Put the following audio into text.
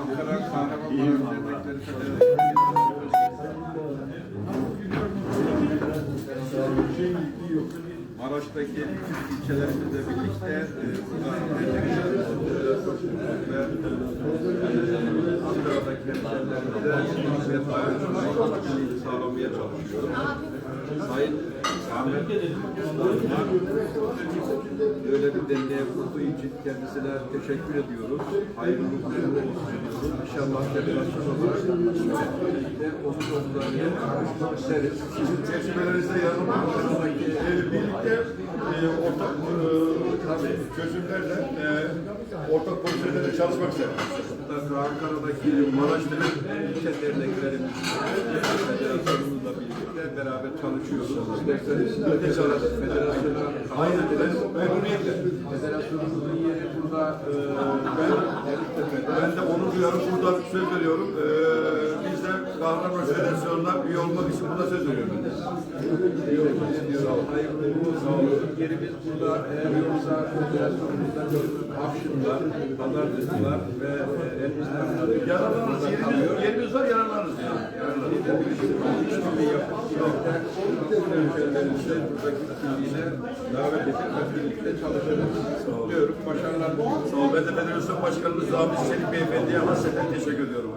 Ankara Kahramanmaraş Dernekleri Maraş'taki ilçelerimizle birlikte e, burada dernekler ve Ankara'daki hemşehrilerimize dayanışmayı sağlamaya çalışıyoruz. Sayın Ahmet bir derneğe kurduğu için kendisine teşekkür ediyoruz. Hayırlı uğurlu olsun. İnşallah federasyon olarak birlikte omuzlarına çalışmak isteriz. Sizin tecrübelerinizde yanılmamak e, birlikte e, ortak e, çözümlerle e, ortak projelerde çalışmak. Mutlaka Ankara'daki Maraş'taki ilçe derneklerimiz federasyonumuzla birlikte çalışıyoruz. Öte çalışıyoruz. Federasyona Aynen, ben, memnuniyetle. Federasyonumuzun yeri burada e, Ben, ben de onu duyarım, buradan söz veriyorum. E, biz de Kahramanmaraş Federasyonu'na üye olmak için burada söz veriyorum. Hayırlı uğurlu olsun. Yerimiz burada eğer yoksa federasyonumuzda Afşinler, Pazarcılar ve e, Elbistanlar Yararlarınız, yerimiz, yerimiz var, yararlarınız. davet edip hep birlikte çalışırız. Diyorum. Başarılar diliyorum. Sağ ol. Ben de Federasyon Başkanımız Ramiz Çelik Beyefendi'ye hasreten teşekkür ediyorum.